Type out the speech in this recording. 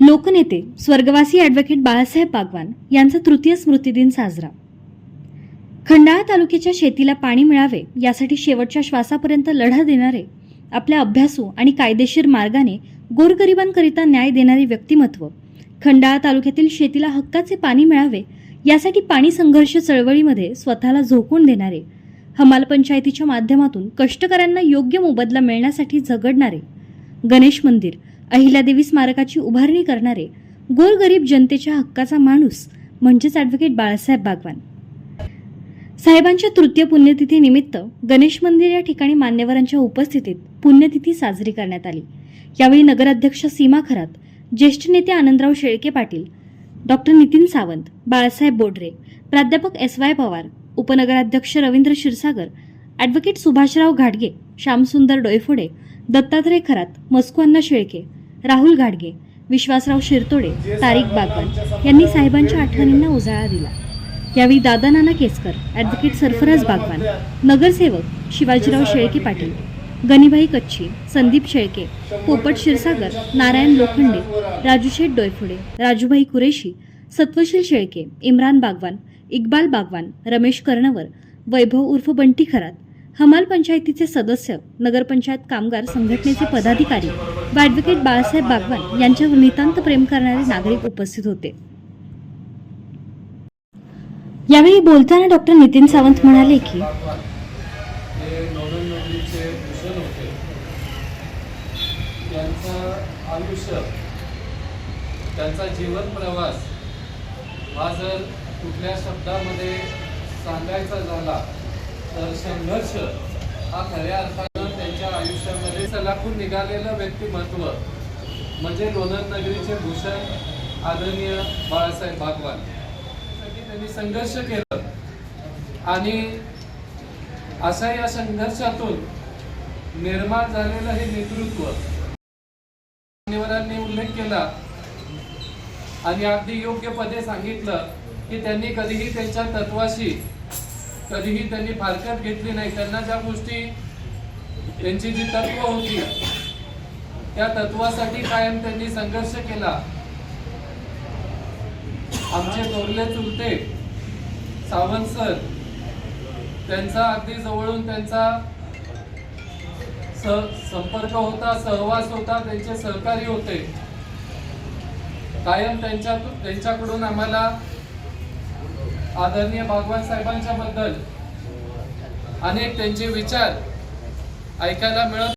लोकनेते स्वर्गवासी ॲडव्होकेट बाळासाहेब बागवान यांचा तृतीय स्मृतिदिन साजरा. खंडाळा तालुक्याच्या शेतीला पाणी मिळावे यासाठी शेवटच्या श्वासापर्यंत लढा देणारे आपल्या अभ्यासू आणि कायदेशीर मार्गाने गोरगरिबांकरिता न्याय देणारे व्यक्तिमत्व खंडाळा तालुक्यातील शेतीला हक्काचे पाणी मिळावे यासाठी पाणी संघर्ष चळवळीमध्ये स्वतःला झोकून देणारे हमाल पंचायतीच्या माध्यमातून कष्टकऱ्यांना योग्य मोबदला मिळण्यासाठी झगडणारे गणेश मंदिर अहिल्यादेवी स्मारकाची उभारणी करणारे गोरगरीब जनतेच्या हक्काचा माणूस म्हणजेच ॲडव्होकेट बाळासाहेब बागवान. साहेबांच्या तृतीय पुण्यतिथीनिमित्त गणेश मंदिर या ठिकाणी मान्यवरांच्या उपस्थितीत पुण्यतिथी साजरी करण्यात आली. यावेळी नगराध्यक्ष सीमा खरात ज्येष्ठ नेते आनंदराव शेळके पाटील डॉक्टर नितीन सावंत बाळासाहेब बोडरे प्राध्यापक एस वाय पवार उपनगराध्यक्ष रवींद्र क्षीरसागर ॲडव्होकेट सुभाषराव घाडगे श्यामसुंदर डोयफोडे दत्तात्रय खरात मस्कू शेळके राहुल घाडगे विश्वासराव शिरतोडे तारिक बागवान यांनी साहेबांच्या आठवणींना उजाळा दिला. यावेळी दादा नाना केसकर ॲडव्होकेट सरफराज बागवान नगरसेवक शिवाजीराव शेळके पाटील गणिबाई कच्छी संदीप शेळके पोपट क्षीरसागर नारायण लोखंडे राजूशेठ डोयफोडे राजूभाई कुरेशी सत्वशील शेळके इम्रान बागवान इक्बाल बागवान रमेश कर्णवर वैभव उर्फ बंटी खरात हमाल पंचायतीचे सदस्य नगरपंचायत कामगार संघटनेचे पदाधिकारी व ॲडव्होकेट बाळासाहेब बागवान यांच्यावर नितांत प्रेम करणारे नागरिक उपस्थित होते. यावेळी बोलताना डॉक्टर नितीन सावंत म्हणाले की त्यांचं आयुष्य त्यांचा जीवन प्रवास हा जर कुठल्या शब्दामध्ये सांगायचा झाला तर संघर्ष हा खऱ्या अर्थानं त्यांच्या आयुष्यामध्ये सलाखून निघालेलं व्यक्तिमत्व. म्हणजे लोणंद नगरीचे भूषण आदरणीय बाळासाहेब भागवान त्यांनी संघर्ष केलं. आणि अशा या संघर्षातून निर्माण झालेलं हे नेतृत्व मान्यवरांनी उल्लेख केला आणि अगदी योग्य पदे सांगितलं. की त्यांनी कधीही त्यांच्या तत्वाशी कधीही त्यांनी फारकत घेतली नाही. त्यांना ज्या गोष्टी त्यांची जी तत्व होती त्या तत्वासाठी कायम त्यांनी संघर्ष केला. आमचे थोरले चुलते सावंत सर त्यांचा अगदी जवळून त्यांचा संपर्क होता सहवास होता त्यांचे सहकारी होते. कायम त्यांच्या त्यांच्याकडून आम्हाला आदरणीय बागवान साहेबांच्या बद्दल अनेक त्यांचे विचार ऐकायला मिळत